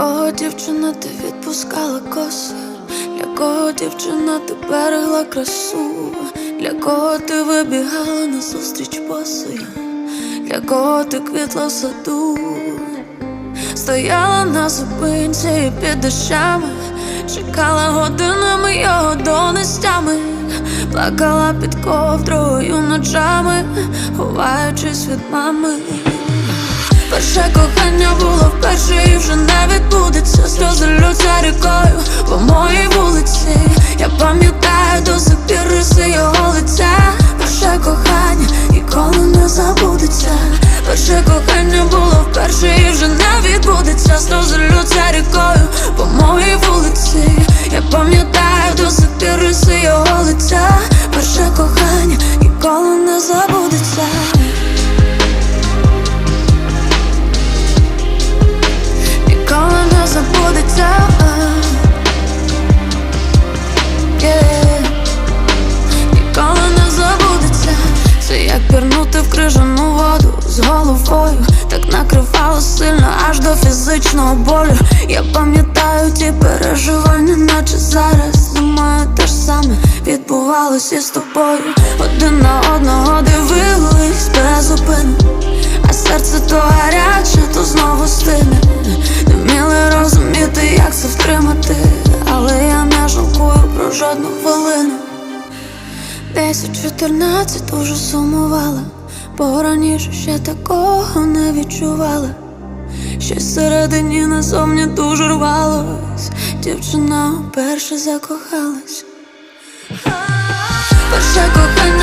кого дівчина ти відпускала коси? Для кого дівчина ти берегла красу? Для кого ти вибігала на зустріч босою? Для кого ти квітла в саду? Стояла на зупинці під дощами, чекала годинами його донестями, плакала під ковдрою ночами, ховаючись від мами. Перше кохання було вперше і вже не відбудеться Сльози лються рікою по моїй вулиці. Я пам'ятаю до сих риси його лиця. Перше кохання ніколи не забудеться пірнути в крижану воду з головою. Так накривало сильно аж до фізичного болю. Я пам'ятаю ті переживання, наче зараз Думаю, те ж саме відбувалося і з тобою. Один на одного дивились без зупину а серце то гаряче, то знову стине. Не вміли розуміти, як це втримати Але я не жалкую про жодну хвилину Десь у 14 дуже сумувала. Бо раніше ще такого не відчувала. Ще всередині назовні дуже рвалось. Дівчина вперше закохалась. Перше кохання